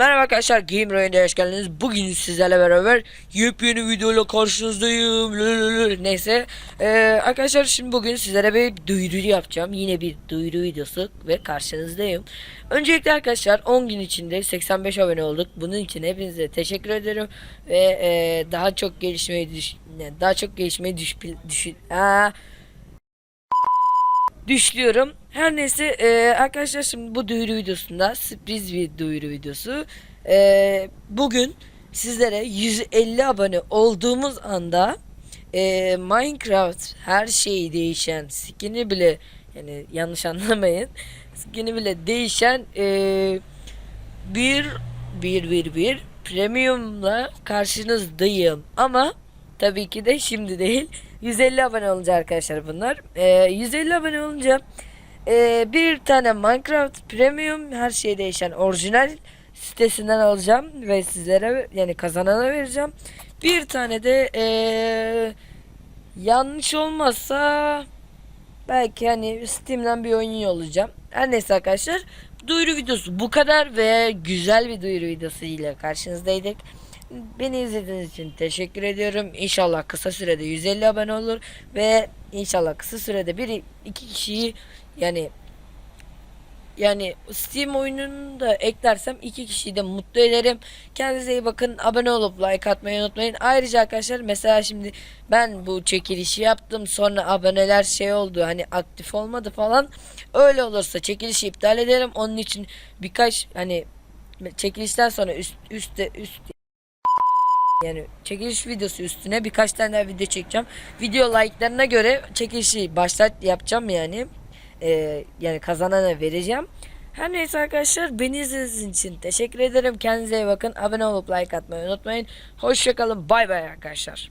Merhaba arkadaşlar Game Royale'de hoş geldiniz. Bugün sizlerle beraber yepyeni videoyla karşınızdayım. Lülülül. Neyse ee, arkadaşlar şimdi bugün sizlere bir duyuru yapacağım. Yine bir duyuru videosu ve karşınızdayım. Öncelikle arkadaşlar 10 gün içinde 85 abone olduk. Bunun için hepinize teşekkür ederim ve e, daha çok gelişmeyi düş daha çok gelişmeyi düş, düş, aa, düşlüyorum. Her neyse e, arkadaşlar şimdi bu duyuru videosunda sürpriz bir duyuru videosu. E, bugün sizlere 150 abone olduğumuz anda e, Minecraft her şeyi değişen skin'i bile yani yanlış anlamayın skin'i bile değişen e, bir bir bir bir premiumla karşınızdayım ama tabii ki de şimdi değil 150 abone olunca arkadaşlar bunlar Ee, 150 abone olunca e, bir tane Minecraft premium her şey değişen orijinal sitesinden alacağım ve sizlere yani kazanana vereceğim bir tane de e, yanlış olmazsa belki hani Steam'den bir oyun yollayacağım. Her neyse arkadaşlar duyuru videosu bu kadar ve güzel bir duyuru videosu ile karşınızdaydık. Beni izlediğiniz için teşekkür ediyorum. İnşallah kısa sürede 150 abone olur ve inşallah kısa sürede bir iki kişiyi yani yani Steam oyununu da eklersem iki kişiyi de mutlu ederim. Kendinize iyi bakın. Abone olup like atmayı unutmayın. Ayrıca arkadaşlar mesela şimdi ben bu çekilişi yaptım. Sonra aboneler şey oldu. Hani aktif olmadı falan. Öyle olursa çekilişi iptal ederim. Onun için birkaç hani çekilişten sonra üst üstte üst yani çekiliş videosu üstüne birkaç tane daha video çekeceğim. Video like'larına göre çekilişi başlat yapacağım yani. Ee, yani kazanana vereceğim. Her neyse arkadaşlar beni izlediğiniz için teşekkür ederim. Kendinize iyi bakın. Abone olup like atmayı unutmayın. Hoşçakalın. Bay bay arkadaşlar.